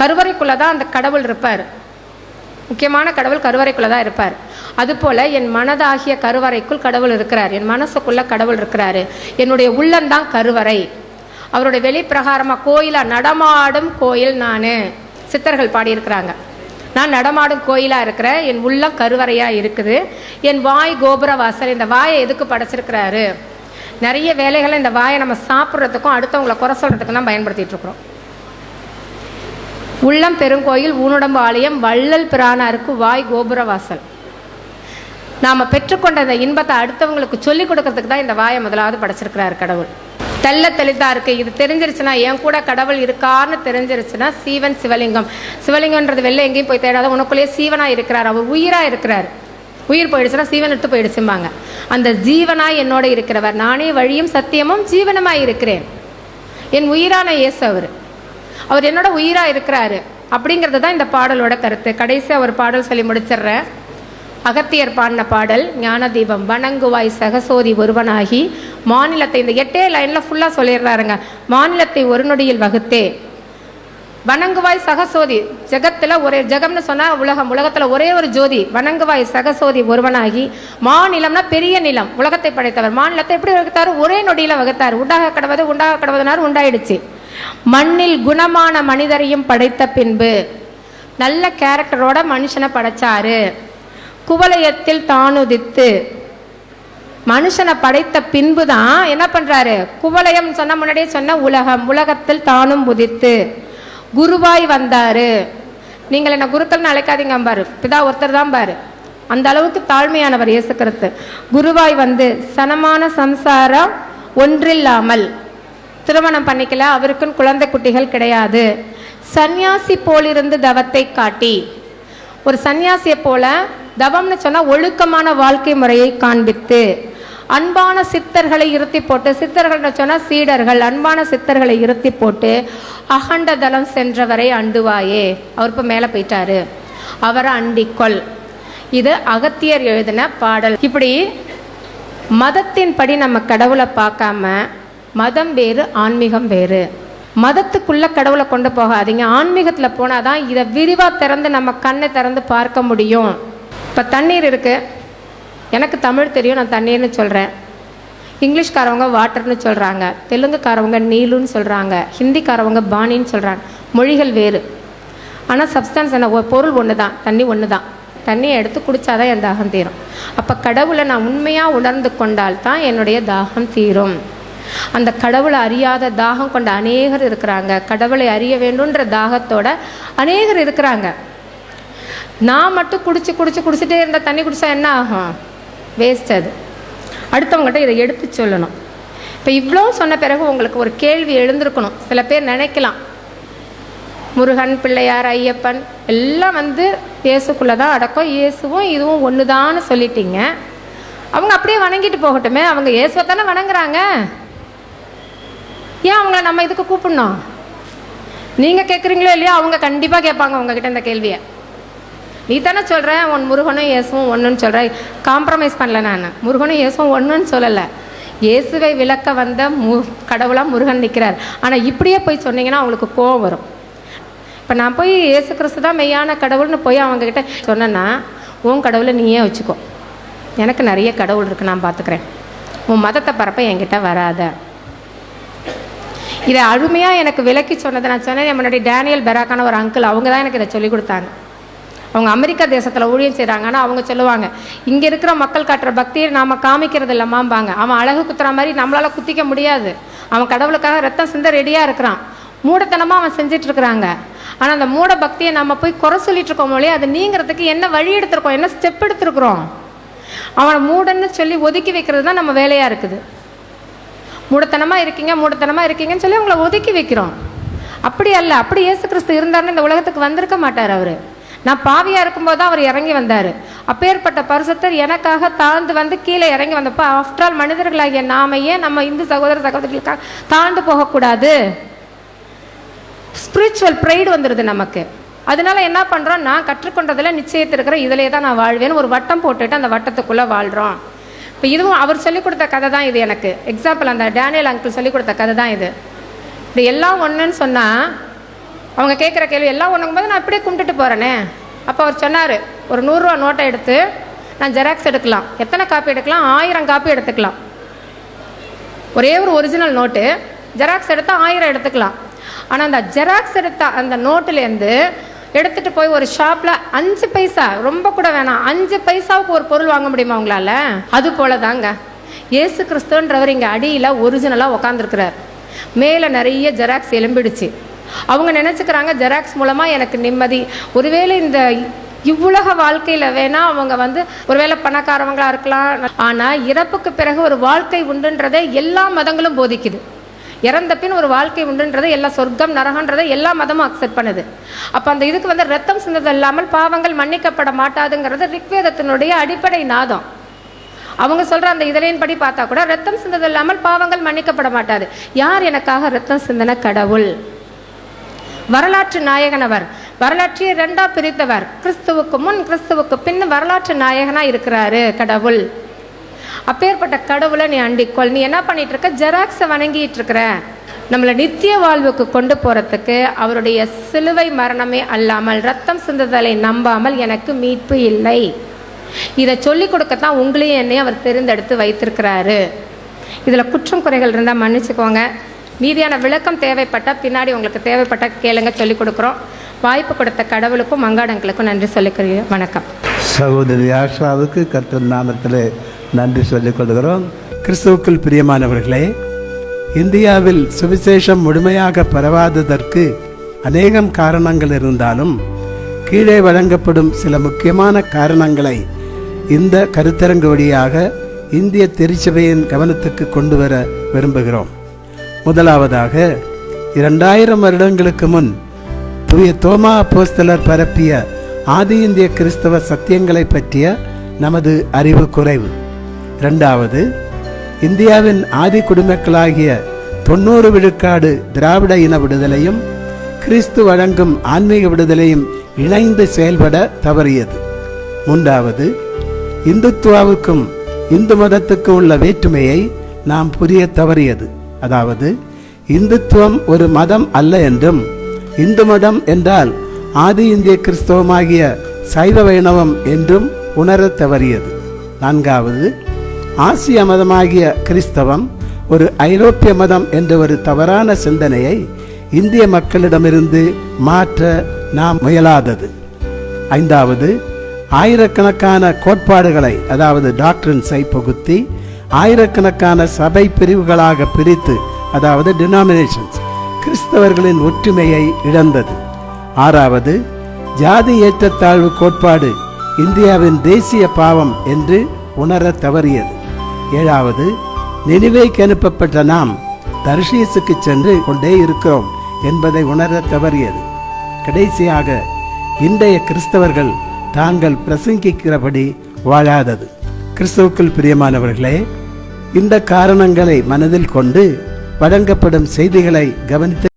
கருவறைக்குள்ளே தான் அந்த கடவுள் இருப்பார். முக்கியமான கடவுள் கருவறைக்குள்ளே தான் இருப்பார். அதுபோல் என் மனதாகிய கருவறைக்குள் கடவுள் இருக்கிறார். என் மனசுக்குள்ளே கடவுள் இருக்கிறாரு. என்னுடைய உள்ளந்தான் கருவறை. அவருடைய வெளிப்பிரகாரமாக கோயிலாக நடமாடும் கோயில் நான். சித்தர்கள் பாடியிருக்கிறாங்க. நான் நடமாடும் கோயிலாக இருக்கிறேன் என் உள்ளம் கருவறையாக இருக்குது. என் வாய் கோபுர வாசல் இந்த வாயை எதுக்கு படைச்சிருக்கிறாரு? நிறைய வேலைகளை இந்த வாயை நம்ம சாப்பிட்றதுக்கும் அடுத்தவங்களை குறை சொல்கிறதுக்கும் தான் பயன்படுத்திகிட்டு இருக்கிறோம். உள்ளம் பெருங்கோயில் ஊனுடம்பு ஆலயம் வள்ளல் பிரானாருக்கு வாய் கோபுரவாசல். நாம் பெற்றுக்கொண்ட இந்த இன்பத்தை அடுத்தவங்களுக்கு சொல்லிக் கொடுக்கறதுக்கு தான் இந்த வாயை முதலாவது படைச்சிருக்கிறார் கடவுள். தெல்ல தெளிதா இருக்கு. இது தெரிஞ்சிருச்சுன்னா என் கூட கடவுள் இருக்கான்னு தெரிஞ்சிருச்சுன்னா சீவன் சிவலிங்கம். சிவலிங்கம்ன்றது வெளில எங்கேயும் போய் தேடாத உனக்குள்ளேயே சீவனாக இருக்கிறார். அவர் உயிராக இருக்கிறார். உயிர் போயிடுச்சுன்னா சீவன் விட்டு போயிடுச்சும்பாங்க. அந்த ஜீவனாய் என்னோட இருக்கிறவர். நானே வழியும் சத்தியமும் ஜீவனமாக இருக்கிறேன். என் உயிரான இயேசு அவர். அவர் என்னோட உயிராக இருக்கிறாரு அப்படிங்கிறது தான் இந்த பாடலோட கருத்து. கடைசியாக ஒரு பாடல் சொல்லி முடிச்சிடுறேன் அகத்தியர் பாடின பாடல் ஞானதீபம் வணங்குவாய் சகசோதி ஒருவனாகி மாநிலத்தை இந்த எட்டே லைனில் ஃபுல்லாக சொல்லிடுறாருங்க. மாநிலத்தை ஒரு நொடியில் வகுத்தே. வணங்குவாய் சகசோதி ஜெகத்தில் ஒரே ஜெகம்னு சொன்னால் உலகம் உலகத்தில் ஒரே ஒரு ஜோதி. வணங்குவாய் சகசோதி ஒருவனாகி மாநிலம்னா பெரிய நிலம் உலகத்தை படைத்தவர். மாநிலத்தை எப்படி வகுத்தார்? ஒரே நொடியில் வகுத்தார். உண்டாக கடவது உண்டாக கடவதுனார் உண்டாயிடுச்சு. மண்ணில் குணமான மனிதரையும் படைத்த பின்பு நல்ல கேரக்டரோட மனுஷனை படைச்சாரு. குவலயத்தில் தானுதித்து மனுஷனை படைத்த பின்பு தான் என்ன பண்ணுறாரு குவலயம் சொன்ன முன்னாடியே சொன்ன உலகம் உலகத்தில் தானும் உதித்து குருவாய் வந்தாரு. நீங்கள் என்ன குருக்கள்னு அழைக்காதீங்க பாரு பிதா ஒருத்தர் தான் பாரு அந்த அளவுக்கு தாழ்மையானவர் இயேசு கருத்து குருவாய் வந்து சனமான சம்சாரம் ஒன்றில்லாமல் திருமணம் பண்ணிக்கல அவருக்குன்னு குழந்தை குட்டிகள் கிடையாது. சந்நியாசி போலிருந்து தவத்தை காட்டி. ஒரு சன்னியாசியை போல தவம்னு சொன்னால் ஒழுக்கமான வாழ்க்கை முறையை காண்பித்து அன்பான சித்தர்களை இருத்தி போட்டு சித்தர்கள்னு சொன்னால் சீடர்கள் அன்பான சித்தர்களை இருத்தி போட்டு அகண்ட தலம் சென்றவரை அண்டுவாயே. அவர் இப்போ மேலே போயிட்டாரு. அவரை அண்டிக்கொள். இது அகத்தியர் எழுதின பாடல். இப்படி மதத்தின்படி நம்ம கடவுளை பார்க்காம மதம் வேறு ஆன்மீகம் வேறு. மதத்துக்குள்ளே கடவுளை கொண்டு போகாதீங்க. ஆன்மீகத்தில் போனால் தான் இதை விரிவாக திறந்து நம்ம கண்ணை திறந்து பார்க்க முடியும். இப்போ தண்ணீர் இருக்குது எனக்கு தமிழ் தெரியும் நான் தண்ணீர்னு சொல்கிறேன் இங்கிலீஷ்காரவங்க வாட்டர்னு சொல்கிறாங்க தெலுங்குக்காரவங்க நீலுன்னு சொல்கிறாங்க ஹிந்திக்காரவங்க பாணின்னு சொல்கிறாங்க மொழிகள் வேறு. ஆனால் சப்ஸ்டன்ஸ் என்ன? பொருள் ஒன்று தான் தண்ணி ஒன்று தான் தண்ணியை எடுத்து குடித்தாதான் என் தாகம் தீரும். அப்போ கடவுளை நான் உண்மையாக உணர்ந்து கொண்டால் தான் என்னுடைய தாகம் தீரும். அந்த கடவுளை அறியாத தாகம் கொண்ட அநேகர் இருக்கிறாங்க. கடவுளை அறிய வேண்டும்ன்ற தாகத்தோட அநேகர் இருக்கிறாங்க. நான் மட்டும் குடிச்சு குடிச்சு குடிச்சிட்டே இருந்த தண்ணி குடிச்சா என்ன ஆகும்? வேஸ்ட் அது. அடுத்தவங்ககிட்ட இதை எடுத்து சொல்லணும். இப்போ இவ்வளோ சொன்ன பிறகு உங்களுக்கு ஒரு கேள்வி எழுந்திருக்கணும். சில பேர் நினைக்கலாம். முருகன் பிள்ளையார் ஐயப்பன் எல்லாம் வந்து இயேசுக்குள்ளே தான் அடக்கம். இயேசுவும் இதுவும் ஒன்று தான்னு சொல்லிட்டீங்க. அவங்க அப்படியே வணங்கிட்டு போகட்டுமே. அவங்க இயேசுவை தானே வணங்குறாங்க? ஏன் அவங்கள நம்ம இதுக்கு கூப்பிடணும்? நீங்கள் கேட்குறீங்களோ இல்லையோ அவங்க கண்டிப்பாக கேட்பாங்க உங்ககிட்ட இந்த கேள்வியை. நீ தானே சொல்கிற உன் முருகனும் இயேசுவும் ஒன்றுன்னு சொல்கிற காம்ப்ரமைஸ் பண்ணல நான். முருகனும் இயேசுவும் ஒன்றுன்னு சொல்லலை. இயேசுவை விளக்க வந்த மு கடவுளாக முருகன் நிற்கிறார் ஆனால் இப்படியே போய் சொன்னீங்கன்னா அவங்களுக்கு கோவம் வரும். இப்போ நான் போய் இயேசு கிறிஸ்து தான் மெய்யான கடவுள்னு போய் அவங்கக்கிட்ட சொன்னேன்னா உன் கடவுளை நீயே வச்சுக்கோ. எனக்கு நிறைய கடவுள் இருக்குது நான் பார்த்துக்கிறேன் உன் மதத்தை பரப்ப என்கிட்ட வராத. இதை அருமையாக எனக்கு விலக்கி சொன்னதை நான் சொன்னேன் முன்னாடி டேனியல் பெராக்கான ஒரு அங்கிள் அவங்க தான் எனக்கு இதை சொல்லிக் கொடுத்தாங்க. அவங்க அமெரிக்கா தேசத்தில் ஊழியம் செய்கிறாங்க ஆனால் அவங்க சொல்லுவாங்க இங்கே இருக்கிற மக்கள் காட்டுற பக்தியை நாம் காமிக்கிறது இல்லமாம்பாங்க அவன் அழகு குத்துற மாதிரி நம்மளால் குத்திக்க முடியாது. அவன் கடவுளுக்காக ரத்தம் சிந்த ரெடியாக இருக்கிறான். மூடத்தனமாக அவன் செஞ்சிட்டு இருக்கிறாங்க. ஆனால் அந்த மூட பக்தியை நம்ம போய் குறை சொல்லிட்டு இருக்கோம் மொழியே அது நீங்கிறதுக்கு என்ன வழி எடுத்திருக்கோம்? என்ன ஸ்டெப் எடுத்திருக்கிறோம்? அவனை மூடன்னு சொல்லி ஒதுக்கி வைக்கிறது தான் நம்ம வேலையாக இருக்குது. மூடத்தனமாக இருக்கீங்க மூடத்தனமாக இருக்கீங்கன்னு சொல்லி அவங்கள ஒதுக்கி வைக்கிறோம். அப்படி அல்ல அப்படி இயேசு கிறிஸ்து இருந்தாருன்னு இந்த உலகத்துக்கு வந்திருக்க மாட்டார் அவர். நான் பாவியாக இருக்கும்போது தான் அவர் இறங்கி வந்தார். அப்பேற்பட்ட பரிசுத்தர் எனக்காக தாழ்ந்து வந்து கீழே இறங்கி வந்தப்போ ஆஃப்டர் ஆல் மனிதர்களாகிய நாம ஏன் நம்ம இந்து சகோதர சகோதரிகளுக்காக தாழ்ந்து போகக்கூடாது? ஸ்பிரிச்சுவல் ப்ரைடு வந்துடுது நமக்கு. அதனால என்ன பண்ணுறோம் நான் கற்றுக்கொண்டதில் நிச்சயத்திருக்கிற இதிலே தான் நான் வாழ்வேன்னு ஒரு வட்டம் போட்டுட்டு அந்த வட்டத்துக்குள்ளே வாழ்கிறோம் இப்போ இதுவும் அவர் சொல்லிக் கொடுத்த கதை தான் இது எனக்கு. எக்ஸாம்பிள் அந்த டேனியல் அங்கிள் சொல்லிக் கொடுத்த கதை தான் இது. இது எல்லாம் ஒன்றுன்னு சொன்னால் அவங்க கேட்குற கேள்வி எல்லாம் ஒன்றுங்கும் போது நான் அப்படியே கும்பிட்டுட்டு போகிறேனே அப்போ அவர் சொன்னார் ஒரு நூறுரூவா நோட்டை எடுத்து நான் ஜெராக்ஸ் எடுக்கலாம். எத்தனை காப்பி எடுக்கலாம்? ஆயிரம் காப்பி எடுத்துக்கலாம். ஒரே ஒரு ஒரிஜினல் நோட்டு ஜெராக்ஸ் எடுத்தால் ஆயிரம் எடுத்துக்கலாம். ஆனால் அந்த ஜெராக்ஸ் எடுத்த அந்த நோட்டுலேருந்து எடுத்துகிட்டு போய் ஒரு ஷாப்பில் அஞ்சு பைசா ரொம்ப கூட வேணாம். அஞ்சு பைசாவுக்கு ஒரு பொருள் வாங்க முடியுமா உங்களால்? அது போல தாங்க இயேசு கிறிஸ்துன்றவர் இங்கே அடியில் ஒரிஜினலாக உக்காந்துருக்கிறார். மேலே நிறைய ஜெராக்ஸ் எலும்பிடுச்சு அவங்க நினச்சிக்கிறாங்க ஜெராக்ஸ் மூலமாக எனக்கு நிம்மதி. ஒருவேளை இந்த இவ்வுலக வாழ்க்கையில் வேணால் அவங்க வந்து ஒருவேளை பணக்காரவங்களா இருக்கலாம். ஆனால் இறப்புக்கு பிறகு ஒரு வாழ்க்கை உண்டுன்றதை எல்லா மதங்களும் போதிக்குது. இறந்த பின் ஒரு வாழ்க்கை உண்டுன்றது எல்லா சொர்க்கம் நரகன்றதை எல்லா மதமும் அக்செப்ட் பண்ணுது. அப்போ அந்த இதுக்கு வந்து ரத்தம் சிந்தது இல்லாமல் பாவங்கள் மன்னிக்கப்பட மாட்டாதுங்கிறது ரிக்வேதத்தினுடைய அடிப்படை நாதம். அவங்க சொல்கிற அந்த இதழின் படி பார்த்தா கூட ரத்தம் சிந்தது இல்லாமல் பாவங்கள் மன்னிக்கப்பட மாட்டாது. யார் எனக்காக ரத்தம் சிந்தன கடவுள்? வரலாற்று நாயகன் அவர் ரெண்டா பிரித்தவர். கிறிஸ்துவுக்கு முன் கிறிஸ்துவுக்கு பின் வரலாற்று நாயகனா இருக்கிறாரு கடவுள். அப்பேற்பட்ட கடவுளை நீ அண்டிக்கொள். நீ என்ன பண்ணிட்டு இருக்க ஜெராக்ஸை வணங்கிட்டு இருக்கிற நம்மளை நித்திய வாழ்வுக்கு கொண்டு போறதுக்கு அவருடைய சிலுவை மரணமே அல்லாமல் ரத்தம் சிந்ததலை நம்பாமல் எனக்கு மீட்பு இல்லை. இதை சொல்லி கொடுக்கத்தான் உங்களையும் என்னையும் அவர் தெரிந்தெடுத்து வைத்திருக்கிறாரு. இதில் குற்றம் குறைகள் இருந்தால் மன்னிச்சுக்கோங்க. மீதியான விளக்கம் தேவைப்பட்டால் பின்னாடி உங்களுக்கு தேவைப்பட்ட கேளுங்க சொல்லிக் கொடுக்குறோம். வாய்ப்பு கொடுத்த கடவுளுக்கும் மங்காடங்களுக்கும் நன்றி சொல்லிக்கிறேன். வணக்கம். சகோதரி ஆஷாவுக்கு கர்த்தர் நாமத்தில் நன்றி சொல்லிக் கொள்கிறோம். கிறிஸ்துவுக்குள் பிரியமானவர்களே இந்தியாவில் சுவிசேஷம் முழுமையாக பரவாததற்கு அநேகம் காரணங்கள் இருந்தாலும் கீழே வழங்கப்படும் சில முக்கியமான காரணங்களை இந்த கருத்தரங்கு வழியாக இந்திய திருச்சபையின் கவனத்துக்கு கொண்டு வர விரும்புகிறோம். முதலாவதாக இரண்டாயிரம் வருடங்களுக்கு முன் தூய தோமா அப்போஸ்தலர் பரப்பிய ஆதி இந்திய கிறிஸ்தவ சத்தியங்களை பற்றிய நமது அறிவு குறைவு. ரெண்டாவது இந்தியாவின் ஆதி குடிமக்களாகிய தொண்ணூறு விழுக்காடு திராவிட இன விடுதலையும் கிறிஸ்து வழங்கும் ஆன்மீக விடுதலையும் இணைந்து செயல்பட தவறியது. மூன்றாவது இந்துத்துவாவுக்கும் இந்து மதத்துக்கும் உள்ள வேற்றுமையை நாம் புரிய தவறியது. அதாவது இந்துத்துவம் ஒரு மதம் அல்ல என்றும் இந்து மதம் என்றால் ஆதி இந்திய கிறிஸ்தவமாகிய சைவ வைணவம் என்றும் உணரத் தவறியது. நான்காவது ஆசிய மதமாகிய கிறிஸ்தவம் ஒரு ஐரோப்பிய மதம் என்ற ஒரு தவறான சிந்தனையை இந்திய மக்களிடமிருந்து மாற்ற நாம் முயலாதது. ஐந்தாவது ஆயிரக்கணக்கான கோட்பாடுகளை அதாவது டாக்டரின்ஸை புகுத்தி ஆயிரக்கணக்கான சபை பிரிவுகளாக பிரித்து அதாவது டினாமினேஷன்ஸ் கிறிஸ்தவர்களின் ஒற்றுமையை இழந்தது. ஆறாவது ஜாதி ஏற்றத்தாழ்வு கோட்பாடு இந்தியாவின் தேசிய பாவம் என்று உணர தவறியது. ஏழாவது நினைவைக்கு அனுப்பப்பட்ட நாம் தர்ஷீசுக்கு சென்று கொண்டே இருக்கிறோம் என்பதை உணர தவறியது. கடைசியாக இன்றைய கிறிஸ்தவர்கள் தாங்கள் பிரசங்கிக்கிறபடி வாழாதது. கிறிஸ்துவுக்குள் பிரியமானவர்களே இந்த காரணங்களை மனதில் கொண்டு வழங்கப்படும் செய்திகளை கவனித்து